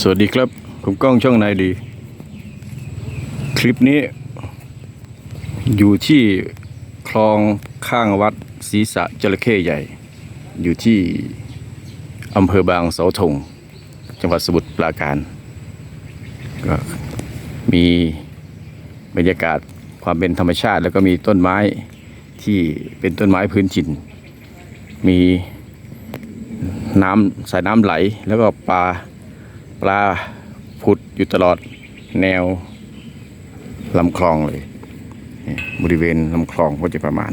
สวัสดีครับ ผมก้องช่องนายดี คลิปนี้ อยู่ที่คลองข้างวัดศรีษะจระเข้ใหญ่ อยู่ที่อำเภอบางเสาธง จังหวัดสมุทรปราการก็มีบรรยากาศความเป็นธรรมชาติ แล้วก็มีต้นไม้ที่เป็นต้นไม้พื้นถิ่น มีน้ำสายน้ำไหลแล้วก็ปลา ปลาผุดอยู่ตลอดแนวลำคลองเลย บริเวณลำคลองก็จะประมาณ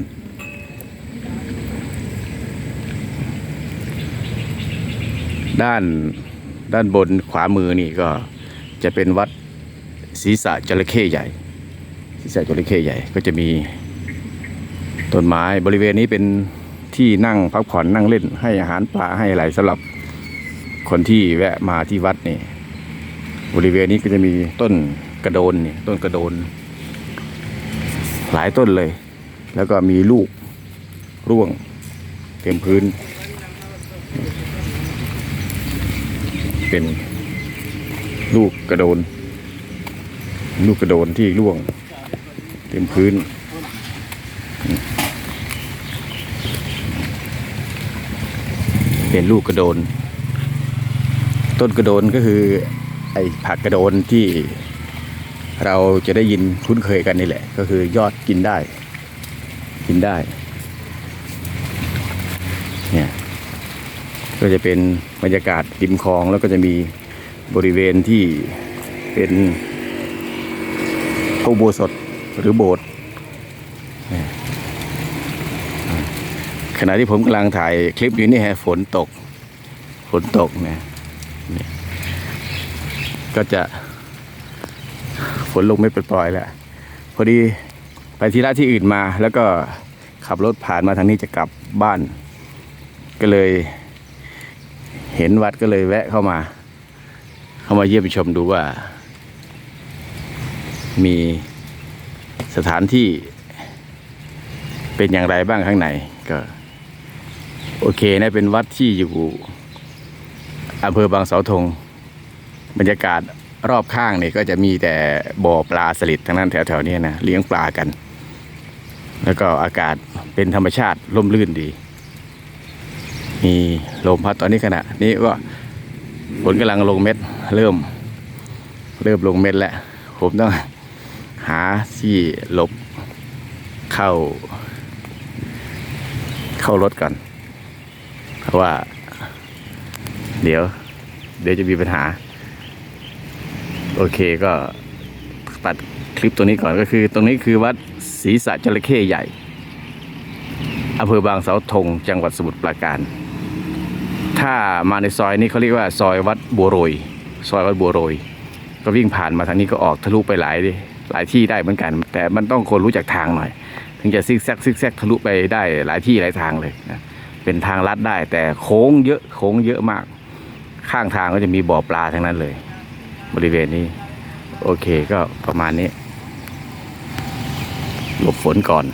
ด้านด้านบนขวามือนี่ก็จะเป็นวัดศรีษะจระเข้ใหญ่ศรีษะจระเข้ใหญ่ก็จะมีต้นไม้บริเวณนี้เป็นที่นั่งพักผ่อนนั่งเล่นให้อาหารปลาให้อะไรสำหรับ คนที่แวะมาที่วัดนี่บริเวณนี้ก็จะมีต้นกระโดนนี่ต้นกระโดน หลายต้นเลย แล้วก็มีลูกร่วง เต็มพื้น เป็นลูกกระโดน ลูกกระโดนที่ร่วง เต็มพื้นเป็นลูกกระโดน ต้นกระโดนก็คือ ไอ้ผักกระโดนที่เราจะได้ยินคุ้นเคยกันนี่แหละ ก็คือยอดกินได้ กินได้ เนี่ย ก็จะเป็นบรรยากาศริมคลองแล้วก็จะมีบริเวณที่เป็นพระอุโบสถหรือโบสถ์ขณะที่ผมกำลังถ่ายคลิปอยู่นี่ฮะฝนตก ฝนตกเนี่ย ก็จะฝนลงไม่ปล่อยแล้วพอดีไปที่ร้านที่อื่นมา แล้วก็ขับรถผ่านมาทางนี้จะกลับบ้าน ก็เลย เห็นวัดก็เลยแวะเข้ามา เข้ามาเยี่ยมชมดูว่า มีสถานที่เป็นอย่างไรบ้างข้างในก็ โอเคนะเป็นวัดที่อยู่ อำเภอบางเสาธงบรรยากาศรอบข้างนี่ก็จะมีแต่บ่อปลาสลิดทั้งนั้นแถวๆนี้นะเลี้ยงปลากัน แล้วก็อากาศเป็นธรรมชาติร่มรื่นดี มีลมพัดตอนนี้ขณะนี้ก็ฝนกำลังลงเม็ดเริ่ม เริ่มลงเม็ดแล้วผมต้องหาที่หลบเข้า เข้ารถก่อนเพราะว่า เดี๋ยว เดี๋ยวจะมีปัญหา โอเคก็ตัดคลิปตัวนี้ก่อนก็คือ ตรงนี้คือวัดศรีษะจระเข้ใหญ่อำเภอบางเสาธงจังหวัดสมุทรปราการ ถ้ามาในซอยนี้เขาเรียกว่าซอยวัดบัวโรย ซอยวัดบัวโรย ก็วิ่งผ่านมาทางนี้ก็ออกทะลุไปหลายหลายที่ได้เหมือนกัน แต่มันต้องคนรู้จักทางหน่อย ถึงจะซิกแซกซิกแซกทะลุไปได้หลายที่หลายทางเลยนะเป็นทางลัดได้แต่โค้งเยอะโค้งเยอะมาก ข้างทางก็จะมีบ่อปลาทั้งนั้นเลย บริเวณนี้ โอเคก็ประมาณนี้ หลบฝนก่อน